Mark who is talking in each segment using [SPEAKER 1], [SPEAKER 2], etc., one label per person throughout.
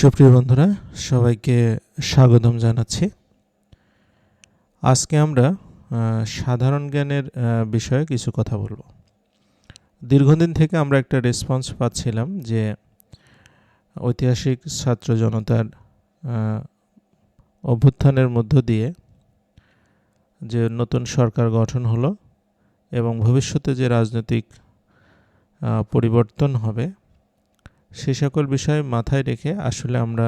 [SPEAKER 1] সুপ্রিয় বন্ধুরা, সবাইকে স্বাগতম জানাচ্ছি। আজকে আমরা সাধারণ জ্ঞানের বিষয়ে কিছু কথা বলব। দীর্ঘদিন থেকে আমরা একটা রেসপন্স পাচ্ছিলাম যে, ঐতিহাসিক ছাত্র জনতার অভ্যুত্থানের মধ্য দিয়ে যে নতুন সরকার গঠন হলো এবং ভবিষ্যতে যে রাজনৈতিক পরিবর্তন হবে সে সকল বিষয় মাথায় রেখে আসলে আমরা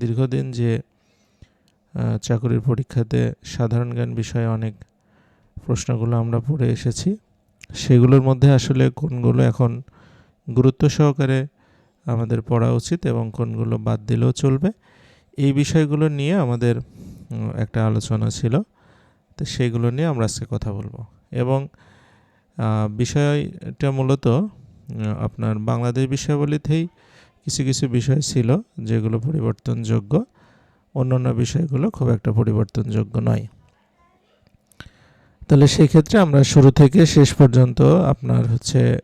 [SPEAKER 1] দীর্ঘদিন যে চাকরির পরীক্ষাতে সাধারণ জ্ঞান বিষয়ে অনেক প্রশ্নগুলো আমরা পড়ে এসেছি, সেগুলোর মধ্যে আসলে কোনগুলো এখন গুরুত্ব সহকারে আমাদের পড়া উচিত এবং কোনগুলো বাদ দিলেও চলবে, এই বিষয়গুলো নিয়ে আমাদের একটা আলোচনা ছিল, তো সেইগুলো নিয়ে আমরা আজকে কথা বলব এবং বিষয়টা মূলত আপনার বাংলাদেশ বিষয়াবলীতেই কিছু কিছু বিষয় ছিল যেগুলো পরিবর্তনযোগ্য। অন্যান্য বিষয়গুলো খুব একটা পরিবর্তনযোগ্য নয়। তাহলে সেই ক্ষেত্রে আমরা শুরু থেকে শেষ পর্যন্ত আপনার হচ্ছে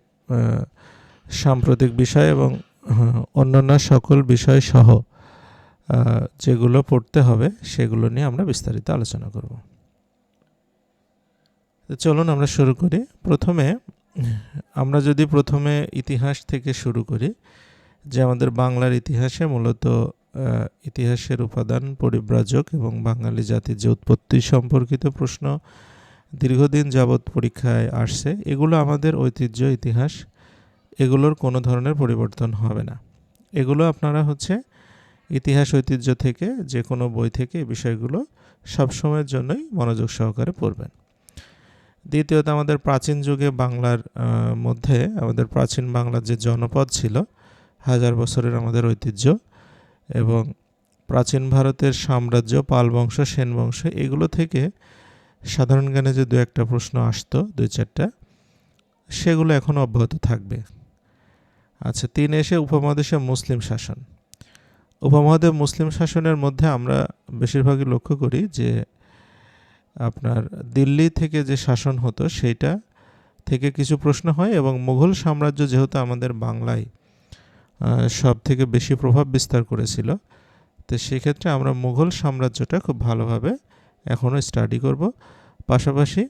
[SPEAKER 1] সাম্প্রতিক বিষয় এবং আহ, অন্যান্য সকল বিষয় সহ যেগুলো পড়তে হবে সেগুলো নিয়ে আমরা বিস্তারিত আলোচনা করব। চলুন আমরা শুরু করি। প্রথমে আমরা যদি প্রথমে ইতিহাস থেকে শুরু করি, যে আমাদের বাংলার ইতিহাসে মূলত ইতিহাসের উপাদান পরিব্রাজক এবং বাঙালি জাতির যে উৎপত্তি সম্পর্কিত প্রশ্ন দীর্ঘদিন যাবৎ পরীক্ষায় আসছে, এগুলো আমাদের ঐতিহ্য, ইতিহাস, এগুলোর কোনো ধরনের পরিবর্তন হবে না। এগুলো আপনারা হচ্ছে ইতিহাস, ঐতিহ্য থেকে যে কোনো বই থেকে এই বিষয়গুলো সবসময়ের জন্যই মনোযোগ সহকারে পড়বেন। দ্বিতীয়ত আমাদের প্রাচীন যুগে বাংলার মধ্যে আমাদের প্রাচীন বাংলার যে জনপদ ছিল, হাজার বছরের আমাদের ঐতিহ্য এবং প্রাচীন ভারতের সাম্রাজ্য পাল বংশ সেন বংশ এগুলো থেকে সাধারণ জ্ঞানে যে দু একটা প্রশ্ন আসতো, দুই চারটা, সেগুলো এখনও অব্যাহত থাকবে। আচ্ছা তিন এসে উপমহাদেশে মুসলিম শাসন। উপমহাদেশ মুসলিম শাসনের মধ্যে আমরা বেশিরভাগই লক্ষ্য করি যে আপনার দিল্লি থেকে যে শাসন হতো, সেইটা থেকে কিছু প্রশ্ন হয় এবং মুঘল সাম্রাজ্য যেহেতু আমাদের বাংলায় সব থেকে বেশি প্রভাব বিস্তার করেছিল, তো সেক্ষেত্রে আমরা মুঘল সাম্রাজ্যটা খুব ভালোভাবে এখনও স্টাডি করব। পাশাপাশি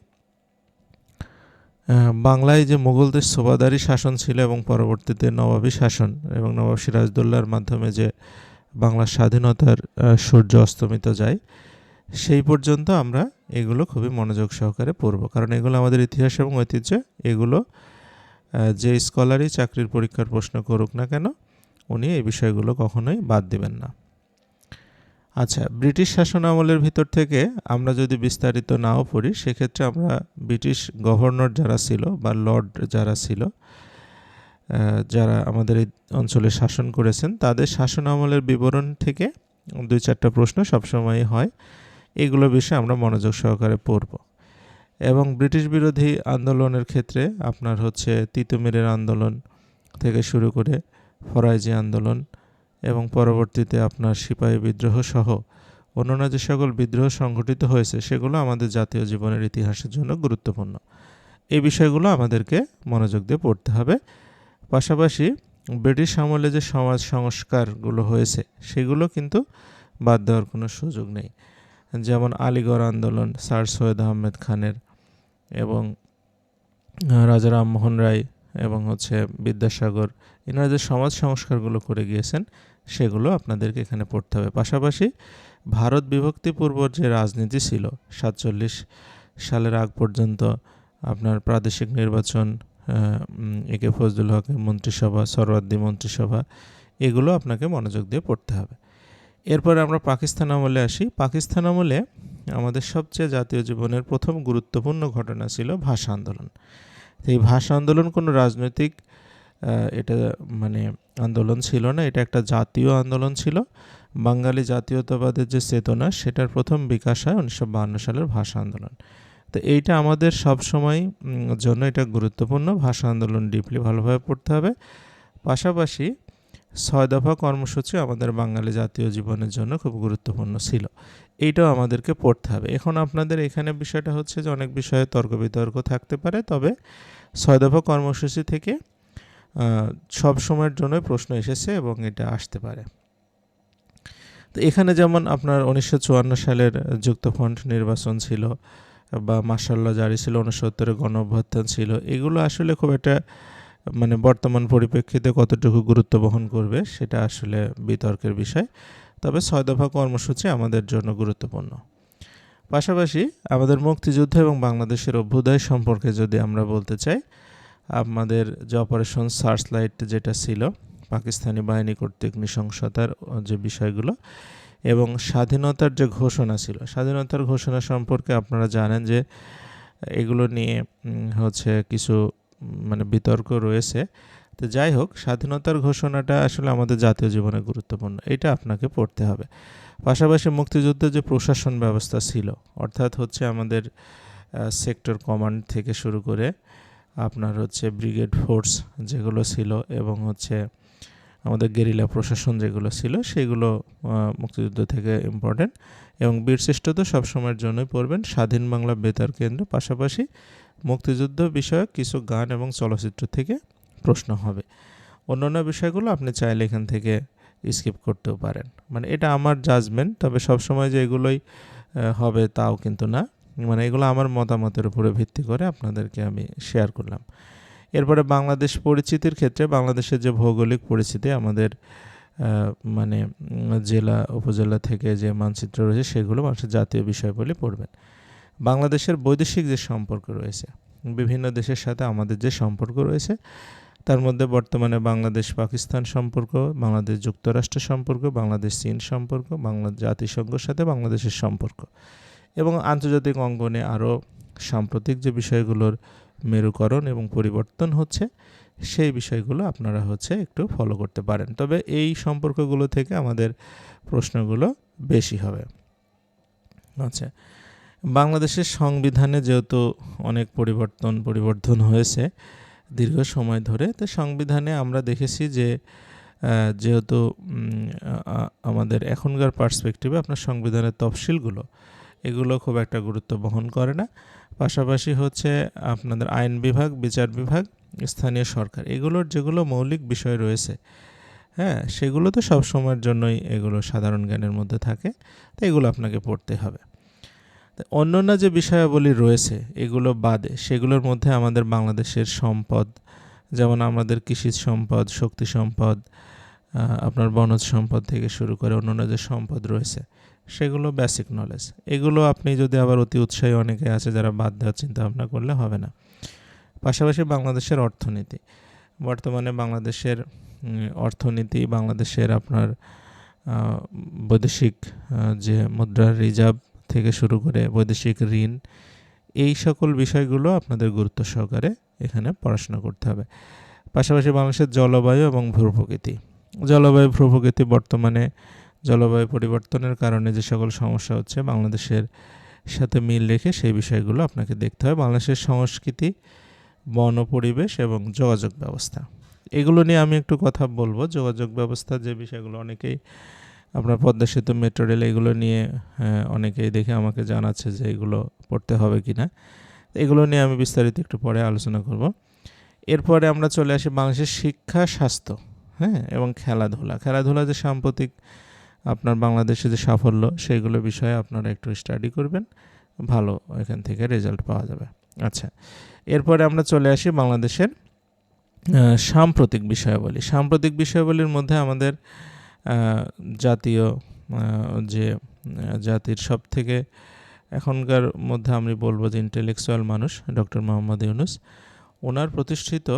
[SPEAKER 1] বাংলায় যে মুঘলদের সোবাদারি শাসন ছিল এবং পরবর্তীতে নবাবী শাসন এবং নবাব সিরাজদৌল্লার মাধ্যমে যে বাংলার স্বাধীনতার সূর্য অস্তমিত যায় সেই পর্যন্ত আমরা এগুলো খুবই মনোযোগ সহকারে পড়ব। কারণ এগুলো আমাদের ইতিহাস এবং ঐতিহ্য। এগুলো যে স্কলারই চাকরির পরীক্ষার প্রশ্ন করুক না কেন, উনি এই বিষয়গুলো কখনোই বাদ দিবেন না। আচ্ছা ব্রিটিশ শাসন আমলের ভিতর থেকে আমরা যদি বিস্তারিত নাও পড়ি, সেক্ষেত্রে আমরা ব্রিটিশ গভর্নর যারা ছিল বা লর্ড যারা ছিল যারা আমাদের এই অঞ্চলে শাসন করেছেন, তাদের শাসন আমলের বিবরণ থেকে দুই চারটা প্রশ্ন সবসময়ই হয়। এগুলো বিষয়ে আমরা মনোযোগ সহকারে পড়ব। এবং ব্রিটিশ বিরোধী আন্দোলনের ক্ষেত্রে আপনার হচ্ছে তিতুমিরের আন্দোলন থেকে শুরু করে ফরাইজি আন্দোলন এবং পরবর্তীতে আপনার সিপাহী বিদ্রোহ সহ অন্যান্য যে সকল বিদ্রোহ সংঘটিত হয়েছে, সেগুলো আমাদের জাতীয় জীবনের ইতিহাসের জন্য গুরুত্বপূর্ণ। এই বিষয়গুলো আমাদেরকে মনোযোগ দিয়ে পড়তে হবে। পাশাপাশি ব্রিটিশ আমলে যে সমাজ সংস্কারগুলো হয়েছে, সেগুলো কিন্তু বাদ দেওয়ার কোনো সুযোগ নেই। যেমন আলিগড় আন্দোলন, স্যার সৈয়দ আহমেদ খানের এবং রাজা রামমোহন রায় এবং হচ্ছে বিদ্যাসাগর, এনারা যে সমাজ সংস্কারগুলো করে গিয়েছেন, সেগুলো আপনাদেরকে এখানে পড়তে হবে। পাশাপাশি ভারত বিভক্তি পূর্বর যে রাজনীতি ছিল, সাতচল্লিশ সালের আগ পর্যন্ত আপনার প্রাদেশিক নির্বাচন একে ফজলুল হকের মন্ত্রিসভা সরওয়ার্দী মন্ত্রিসভা, এগুলো আপনাকে মনোযোগ দিয়ে পড়তে হবে। এরপরে আমরা পাকিস্তান আমলে আসি। পাকিস্তান আমলে আমাদের সবচেয়ে জাতীয় জীবনের প্রথম গুরুত্বপূর্ণ ঘটনা ছিল ভাষা আন্দোলন। তো এই ভাষা আন্দোলন কোনো রাজনৈতিক এটা মানে আন্দোলন ছিল না, এটা একটা জাতীয় আন্দোলন ছিল। বাঙালি জাতীয়তাবাদের যে চেতনা, সেটার প্রথম বিকাশ হয় উনিশশো সালের ভাষা আন্দোলন। তো এইটা আমাদের সব সময় জন্য এটা গুরুত্বপূর্ণ। ভাষা আন্দোলন ডিপলি ভালোভাবে পড়তে হবে। পাশাপাশি ছয় দফা কর্মসূচি আমাদের বাঙালি জাতীয় জীবনের জন্য খুব গুরুত্বপূর্ণ ছিল। এইটাও আমাদেরকে পড়তে হবে। এখন আপনাদের এখানে বিষয়টা হচ্ছে যে অনেক বিষয়ে তর্ক বিতর্ক থাকতে পারে, তবে ছয় দফা কর্মসূচি থেকে সব সময়ের জন্যই প্রশ্ন এসেছে এবং এটা আসতে পারে। তো এখানে যেমন আপনার উনিশশো চুয়ান্ন সালের যুক্তফ্রন্ট নির্বাচন ছিল বা মার্শাল্লাহ জারি ছিল উনসত্তরে গণ অভ্যুত্থান ছিল, এগুলো আসলে খুব একটা মানে বর্তমান পরিপ্রেক্ষিতে কতটুকু গুরুত্ব বহন করবে, সেটা আসলে বিতর্কের বিষয়। তবে ছয় দফা কর্মসূচি আমাদের জন্য গুরুত্বপূর্ণ। পাশাপাশি আমাদের মুক্তিযুদ্ধ এবং বাংলাদেশের অভ্যুদয় সম্পর্কে যদি আমরা বলতে চাই, আমাদের যে অপারেশন সার্চলাইট যেটা ছিল, পাকিস্তানি বাহিনী কর্তৃক নৃশংসতার যে বিষয়গুলো এবং স্বাধীনতার যে ঘোষণা ছিল, স্বাধীনতার ঘোষণা সম্পর্কে আপনারা জানেন যে এগুলো নিয়ে হচ্ছে কিছু মানে বিতর্ক রয়েছে। তো যাই হোক, স্বাধীনতার ঘোষণাটা আসলে আমাদের জাতীয় জীবনে গুরুত্বপূর্ণ, এটা আপনাকে পড়তে হবে। পাশাপাশি মুক্তিযুদ্ধের যে প্রশাসন ব্যবস্থা ছিল, অর্থাৎ হচ্ছে আমাদের সেক্টর কমান্ড থেকে শুরু করে আপনার হচ্ছে ব্রিগেড ফোর্স যেগুলো ছিল এবং হচ্ছে আমাদের গেরিলা প্রশাসন যেগুলো ছিল, সেগুলো মুক্তিযুদ্ধ থেকে ইম্পর্টেন্ট এবং বীরশ্রেষ্ঠ তো সবসময়ের জন্যই পড়বেন। স্বাধীন বাংলা বেতার কেন্দ্র, পাশাপাশি মুক্তিযুদ্ধ বিষয়ক কিছু গান এবং চলচ্চিত্র থেকে প্রশ্ন হবে। অন্যান্য বিষয়গুলো আপনি চাইলে এখান থেকে স্কিপ করতেও পারেন। মানে এটা আমার জাজমেন্ট তবে সবসময় যে এগুলোই হবে তাও কিন্তু না। মানে এগুলো আমার মতামতের উপরে ভিত্তি করে আপনাদেরকে আমি শেয়ার করলাম। এরপরে বাংলাদেশ পরিচিতির ক্ষেত্রে বাংলাদেশের যে ভৌগোলিক পরিস্থিতি, আমাদের মানে জেলা, উপজেলা থেকে যে মানচিত্র রয়েছে, সেগুলো মানুষের জাতীয় বিষয় বলে পড়বেন। বাংলাদেশের বৈদেশিক যে সম্পর্ক রয়েছে, বিভিন্ন দেশের সাথে আমাদের যে সম্পর্ক রয়েছে, তার মধ্যে বর্তমানে বাংলাদেশ পাকিস্তান সম্পর্ক, বাংলাদেশ যুক্তরাষ্ট্র সম্পর্ক, বাংলাদেশ চীন সম্পর্ক বাংলা জাতিসংঘের সাথে বাংলাদেশের সম্পর্ক। এবং আন্তর্জাতিক অঙ্গনে আরও সাম্প্রতিক যে বিষয়গুলোর মেরুকরণ এবং পরিবর্তন হচ্ছে, সেই বিষয়গুলো আপনারা হচ্ছে একটু ফলো করতে পারেন। তবে এই সম্পর্কগুলো থেকে আমাদের প্রশ্নগুলো বেশি হবে। আচ্ছা বাংলাদেশের সংবিধানে যেহেতু অনেক পরিবর্তন পরিবর্তন হয়েছে দীর্ঘ সময় ধরে, তো সংবিধানে আমরা দেখেছি যে যেহেতু আমাদের এখনকার পার্সপেক্টিভে আপনার সংবিধানের তফসিলগুলো, এগুলো খুব একটা গুরুত্ব বহন করে না। পাশাপাশি হচ্ছে আপনাদের আইন বিভাগ, বিচার বিভাগ, স্থানীয় সরকার, এগুলোর যেগুলো মৌলিক বিষয় রয়েছে হ্যাঁ সেগুলো তো সব সময়ের জন্যই এগুলো সাধারণ জ্ঞানের মধ্যে থাকে, তো এগুলো আপনাকে পড়তে হবে। অন্যান্য যে বিষয়াবলী রয়েছে, এগুলো বাদে, সেগুলোর মধ্যে আমাদের বাংলাদেশের সম্পদ, যেমন আমাদের কৃষি সম্পদ, শক্তি সম্পদ আপনার বনজ সম্পদ থেকে শুরু করে অন্যান্য যে সম্পদ রয়েছে, সেগুলো বেসিক নলেজ এগুলো আপনি যদি আবার অতি উৎসাহী অনেকে আছে যারা বাদ দেওয়ার চিন্তা ভাবনা করলে হবে না। পাশাপাশি বাংলাদেশের অর্থনীতি। বর্তমানে বাংলাদেশের অর্থনীতি, বাংলাদেশের আপনার বৈদেশিক যে মুদ্রার রিজার্ভ থেকে শুরু করে বৈদেশিক ঋণ, এই সকল বিষয়গুলো আপনাদের গুরুত্ব সহকারে এখানে পড়াশোনা করতে হবে। পাশাপাশি বাংলাদেশের জলবায়ু এবং ভূপ্রকৃতি। জলবায়ু, ভূপ্রকৃতি বর্তমানে জলবায়ু পরিবর্তনের কারণে যে সকল সমস্যা হচ্ছে বাংলাদেশের সাথে মিল রেখে সেই বিষয়গুলো আপনাকে দেখতে হবে। বাংলাদেশের সংস্কৃতি বন পরিবেশ এবং যোগাযোগ ব্যবস্থা। এগুলো নিয়ে আমি একটু কথা বলব। যোগাযোগ ব্যবস্থা যে বিষয়গুলো, অনেকেই আপনার পদ্মা সেতু মেট্রো রেল এগুলো নিয়ে অনেকেই দেখে আমাকে জানাচ্ছে যে এগুলো পড়তে হবে কি না এগুলো নিয়ে আমি বিস্তারিত একটু পরে আলোচনা করব। এরপরে আমরা চলে আসি বাংলাদেশের শিক্ষা, স্বাস্থ্য হ্যাঁ এবং খেলাধুলা। খেলাধুলা যে সাম্প্রতিক আপনার বাংলাদেশে যে সাফল্য সেইগুলো বিষয়ে আপনারা একটু স্টাডি করবেন, ভালো এখান থেকে রেজাল্ট পাওয়া যাবে। আচ্ছা এরপরে আমরা চলে আসি বাংলাদেশের সাম্প্রতিক বিষয়াবলী। সাম্প্রতিক বিষয়াবলীর মধ্যে আমাদের জাতীয় যে জাতির সব থেকে এখনকার মধ্যে আমি বলব যে ইন্টেলেকচুয়াল মানুষ ডক্টর মোহাম্মদ ইউনুস, ওনার প্রতিষ্ঠিত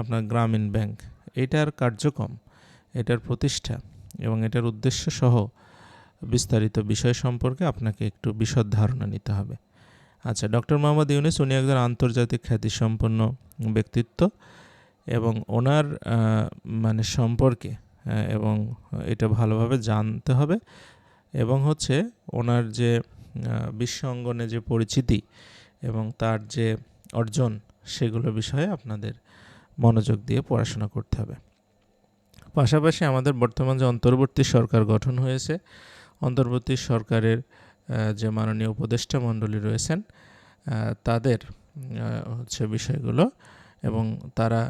[SPEAKER 1] আপনার গ্রামীণ ব্যাংক, এটার কার্যক্রম, এটার প্রতিষ্ঠা এবং এটার উদ্দেশ্য সহ বিস্তারিত বিষয় সম্পর্কে আপনাকে একটু বিশদ ধারণা নিতে হবে। আচ্ছা ডক্টর মোহাম্মদ ইউনুস উনি একজন আন্তর্জাতিক খ্যাতিসম্পন্ন ব্যক্তিত্ব এবং ওনার মানে সম্পর্কে এবং এটা ভালোভাবে জানতে হবে। এবং হচ্ছে ওনার যে বিশ্ব অঙ্গনে যে পরিচিতি এবং তার যে অর্জন, সেগুলো বিষয়ে আপনাদের মনোযোগ দিয়ে পড়াশোনা করতে হবে। পাশাপাশি আমাদের বর্তমান যে অন্তর্বর্তী সরকার গঠন হয়েছে, অন্তর্বর্তী সরকারের যে মাননীয় উপদেষ্টা মণ্ডলী রয়েছেন তাদের হচ্ছে বিষয়গুলো এবং তারা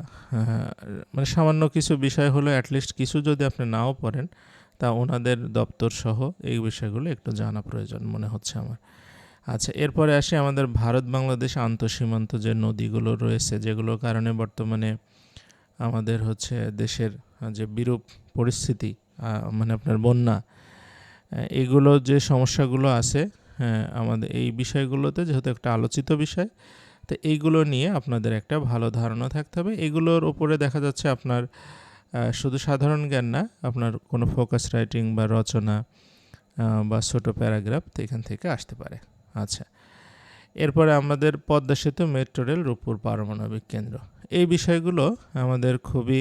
[SPEAKER 1] মানে সামান্য কিছু বিষয় হলো অ্যাটলিস্ট কিছু যদি আপনি নাও পড়েন, তা ওনাদের দপ্তর সহ এই বিষয়গুলো একটু জানা প্রয়োজন মনে হচ্ছে আমার। আচ্ছা এরপরে আসি আমাদের ভারত বাংলাদেশ আন্তঃসীমান্ত যে নদীগুলো রয়েছে, যেগুলোর কারণে বর্তমানে আমাদের হচ্ছে দেশের যে বিরূপ পরিস্থিতি মানে আপনার বন্যা এগুলো যে সমস্যাগুলো আছে হ্যাঁ আমাদের এই বিষয়গুলোতে যেহেতু একটা আলোচিত বিষয় তো এইগুলো নিয়ে আপনাদের একটা ভালো ধারণা থাকতে হবে। এগুলোর ওপরে দেখা যাচ্ছে আপনার শুধু সাধারণ জ্ঞান না, আপনার কোনো ফোকাস রাইটিং বা রচনা বা ছোটো প্যারাগ্রাফ তো এখান থেকে আসতে পারে। আচ্ছা এরপরে আমাদের পদ্মা সেতু মেট্রো রেল রূপপুর পারমাণবিক কেন্দ্র। এই বিষয়গুলো আমাদের খুবই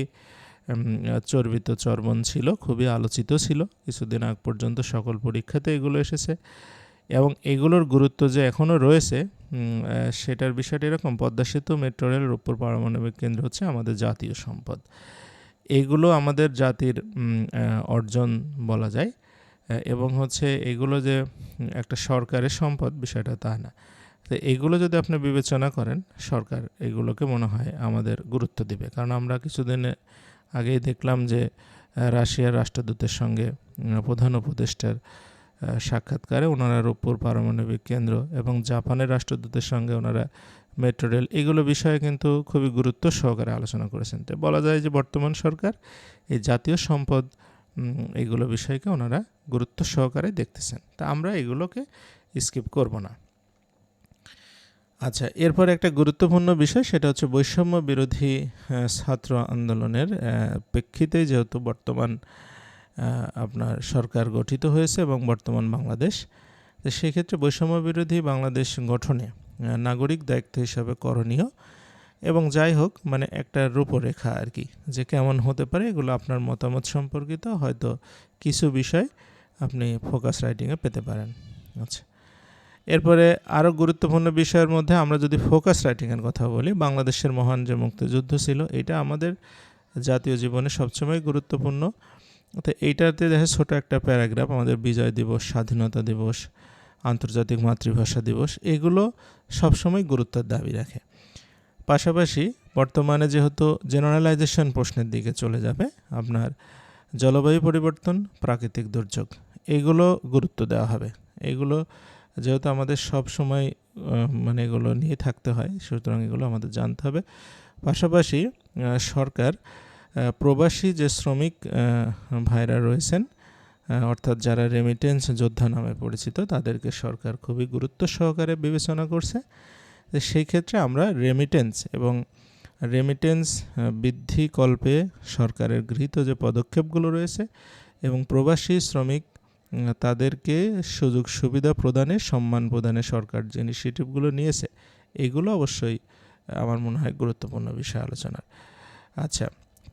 [SPEAKER 1] চর্বিত চর্বণ ছিল, খুবই আলোচিত ছিল। কিছুদিন আগ পর্যন্ত সকল পরীক্ষাতে এগুলো এসেছে। এবং এগুলোর গুরুত্ব যে এখনও রয়েছে সেটার বিষয়টা এরকম, পদ্মা সেতু, মেট্রো রেল, রূপপুর পারমাণবিক কেন্দ্র হচ্ছে আমাদের জাতীয় সম্পদ। এগুলো আমাদের জাতির অর্জন বলা যায় এবং হচ্ছে এগুলো যে একটা সরকারের সম্পদ বিষয়টা তা না। তো এগুলো যদি আপনি বিবেচনা করেন, সরকার এগুলোকে মনে হয় আমাদের গুরুত্ব দিবে। কারণ আমরা কিছুদিন আগেই দেখলাম যে রাশিয়ার রাষ্ট্রদূতের সঙ্গে প্রধান উপদেষ্টার সাক্ষাৎকারে ওনারা রূপপুর পারমাণবিক কেন্দ্র এবং জাপানের রাষ্ট্রদূতের সঙ্গে ওনারা মেট্রো রেল, এগুলো বিষয়ে কিন্তু খুবই গুরুত্ব সহকারে আলোচনা করেছেন। তো বলা যায় যে বর্তমান সরকার এই জাতীয় সম্পদ এগুলো বিষয়কে ওনারা গুরুত্ব সহকারে দেখতেছেন। তা আমরা এগুলোকে স্কিপ করব না। আচ্ছা এরপর একটা গুরুত্বপূর্ণ বিষয়, সেটা হচ্ছে বৈষম্য বিরোধী ছাত্র আন্দোলনের প্রেক্ষিতে যেহেতু বর্তমান আপনার সরকার গঠিত হয়েছে এবং বর্তমান বাংলাদেশ। তো সেক্ষেত্রে বৈষম্য বিরোধী বাংলাদেশ গঠনে নাগরিক দায়িত্ব হিসাবে করণীয় এবং যাই হোক মানে একটা রূপরেখা আর কি, যে কেমন হতে পারে এগুলো আপনার মতামত সম্পর্কিত, হয়তো কিছু বিষয় আপনি ফোকাস রাইটিংয়ে পেতে পারেন। আচ্ছা এরপরে আরও গুরুত্বপূর্ণ বিষয়ের মধ্যে আমরা যদি ফোকাস রাইটিংয়ের কথা বলি, বাংলাদেশের মহান যে মুক্তিযুদ্ধ ছিল, এটা আমাদের জাতীয় জীবনে সবসময় গুরুত্বপূর্ণ। তো এইটাতে দেখা ছোটো একটা প্যারাগ্রাফ, আমাদের বিজয় দিবস, স্বাধীনতা দিবস, আন্তর্জাতিক মাতৃভাষা দিবস, এগুলো সবসময় গুরুত্বের দাবি রাখে। পাশাপাশি বর্তমানে যেহেতু জেনারেলাইজেশন প্রশ্নের দিকে চলে যাবে, আপনার জলবায়ু পরিবর্তন, প্রাকৃতিক দুর্যোগ, এগুলো গুরুত্ব দেওয়া হবে। এগুলো যেহেতু আমাদের সব সময় মানে এগুলো নিয়ে থাকতে হয়, সুতরাং এগুলো আমাদের জানতে হবে। পাশাপাশি সরকার প্রবাসী যে শ্রমিক ভাইরা রয়েছেন অর্থাৎ যারা রেমিটেন্স যোদ্ধা নামে পরিচিত, তাদেরকে সরকার খুবই গুরুত্ব সহকারে বিবেচনা করছে। সেই ক্ষেত্রে আমরা রেমিটেন্স এবং রেমিটেন্স বৃদ্ধিকল্পে সরকারের গৃহীত যে পদক্ষেপগুলো রয়েছে এবং প্রবাসী শ্রমিক তাদেরকে সুযোগ সুবিধা প্রদানে, সম্মান প্রদানে সরকার যে ইনিশিয়েটিভগুলো নিয়েছে, এগুলো অবশ্যই আমার মনে হয় গুরুত্বপূর্ণ বিষয় আলোচনার। আচ্ছা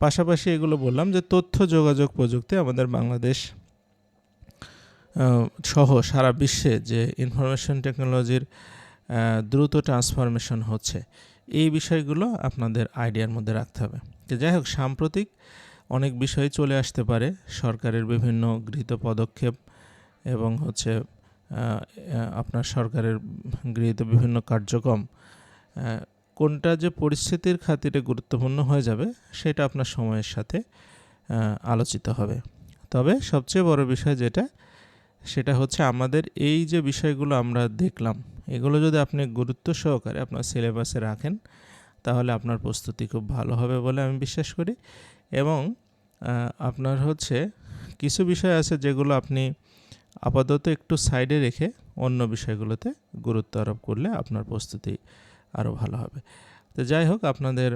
[SPEAKER 1] পাশাপাশি এগুলো বললাম যে তথ্য যোগাযোগ প্রযুক্তি আমাদের বাংলাদেশ সহ সারা বিশ্বে যে ইনফরমেশন টেকনোলজির দ্রুত ট্রান্সফরমেশন হচ্ছে। এই বিষয়গুলো আপনাদের আইডিয়ার মধ্যে রাখতে হবে। যাই হোক, সাম্প্রতিক অনেক বিষয় চলে আসতে পারে সরকারের বিভিন্ন গৃহীত পদক্ষেপ এবং হচ্ছে আপনার সরকারের গৃহীত বিভিন্ন কার্যক্রম কোনটা যে পরিস্থিতির খাতিরে গুরুত্বপূর্ণ হয়ে যাবে, সেটা আপনার সময়ের সাথে আলোচিত হবে। তবে সবচেয়ে বড় বিষয় যেটা, সেটা হচ্ছে আমাদের এই যে বিষয়গুলো আমরা দেখলাম, এগুলো যদি আপনি গুরুত্ব সহকারে আপনার সিলেবাসে রাখেন, তাহলে আপনার প্রস্তুতি খুব ভালো হবে বলে আমি বিশ্বাস করি। এবং আপনার হচ্ছে কিছু বিষয় আছে যেগুলো আপনি আপাতত একটু সাইডে রেখে অন্য বিষয়গুলোতে গুরুত্ব আরোপ করলে আপনার প্রস্তুতি আরও ভালো হবে। তো যাই হোক, আপনাদের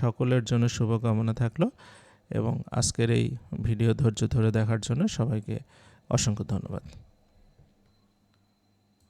[SPEAKER 1] সকলের জন্য শুভকামনা থাকল এবং আজকের এই ভিডিও ধৈর্য ধরে দেখার জন্য সবাইকে অসংখ্য ধন্যবাদ।